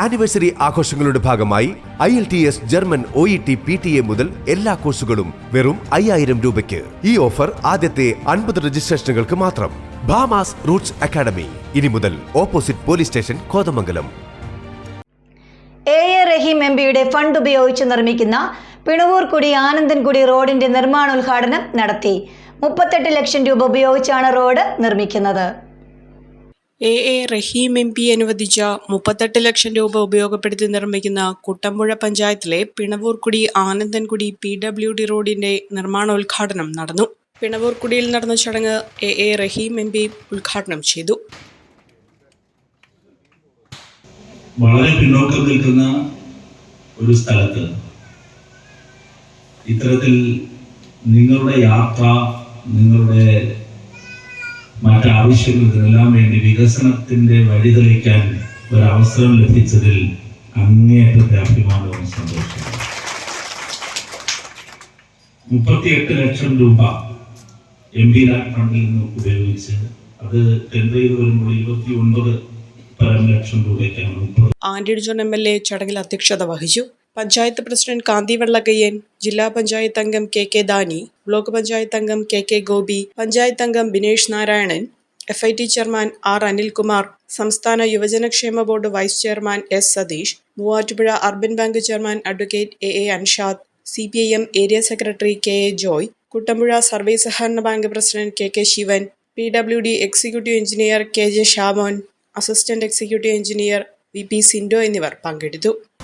Anniversary ആഘോഷങ്ങളുടെ ഭാഗമായി I L T S German O E T P T A മുതൽ എല്ലാ കോഴ്സുകളും വെറും അയ്യായിരം രൂപയ്ക്ക്. ഈ ഓഫർ ആദ്യത്തെ അൻപത് രജിസ്ട്രേഷനുകൾക്ക് മാത്രം. Bhama's roots academy. ഇനി മുതൽ opposite police station Kothamangalam. A A Rahim M പിയുടെ ഫണ്ട് ഉപയോഗിച്ച് നിർമ്മിക്കുന്ന പിണവൂർക്കുടി ആനന്ദൻകുടി റോഡിന്റെ നിർമ്മാണോദ്ഘാടനം നടത്തി. മുപ്പത്തെട്ട് ലക്ഷം രൂപ ഉപയോഗിച്ചാണ് റോഡ് നിർമ്മിക്കുന്നത്. A A Rahim M P അനുവദിച്ച മുപ്പത്തെട്ട് ലക്ഷം രൂപ ഉപയോഗപ്പെടുത്തി നിർമ്മിക്കുന്ന കുട്ടമ്പുഴ പഞ്ചായത്തിലെ Pinavoorkudi Anandankudi P W D റോഡിന്റെ നിർമ്മാണോദ്ഘാടനം നടന്നു. പിണവൂർക്കുടിയിൽ നടന്ന ചടങ്ങ് A A Rahim M P ഉദ്ഘാടനം ചെയ്തു. വളരെ പിന്നോക്കം നിൽക്കുന്ന ഒരു സ്ഥലത്ത് ഇത്തരത്തിൽ നിങ്ങളുടെ യാത്ര നിങ്ങളുടെ മറ്റാവശ്യങ്ങൾക്കെല്ലാം വേണ്ടി വികസനത്തിന്റെ വഴി തെളിക്കാൻ ഒരവസരം ലഭിച്ചതിൽ അങ്ങേയറ്റത്തെ അഭിമാനവും സന്തോഷവും. മുപ്പത്തിയെട്ട് ലക്ഷം രൂപ എം പി ലാക് ഫണ്ടിൽ നിന്ന് ഉപയോഗിച്ച് അത് ടെൻഡർ ചെയ്ത് വരുമ്പോൾ ഇരുപത്തി ഒൻപത് പരം ലക്ഷം രൂപയ്ക്കാണ് Antony John M L A ചടങ്ങിൽ അധ്യക്ഷത വഹിച്ചു. പഞ്ചായത്ത് പ്രസിഡന്റ് കാന്തി വെള്ളക്കയ്യൻ ജില്ലാ പഞ്ചായത്ത് അംഗം K K Dani block panchayat അംഗം കെ കെ ഗോപി പഞ്ചായത്ത് അംഗം Binesh Narayanan F I T chairman R Anilkumar സംസ്ഥാന യുവജനക്ഷേമ board vice chairman S Satheesh Muvattupuzha urban bank chairman advocate A A Anshad C P I M area secretary K A Joy Kuttampuzha service സഹകരണ bank president K K Sivan P W D executive engineer K J Shamon assistant executive engineer V P Sindo എന്നിവർ പങ്കെടുത്തു.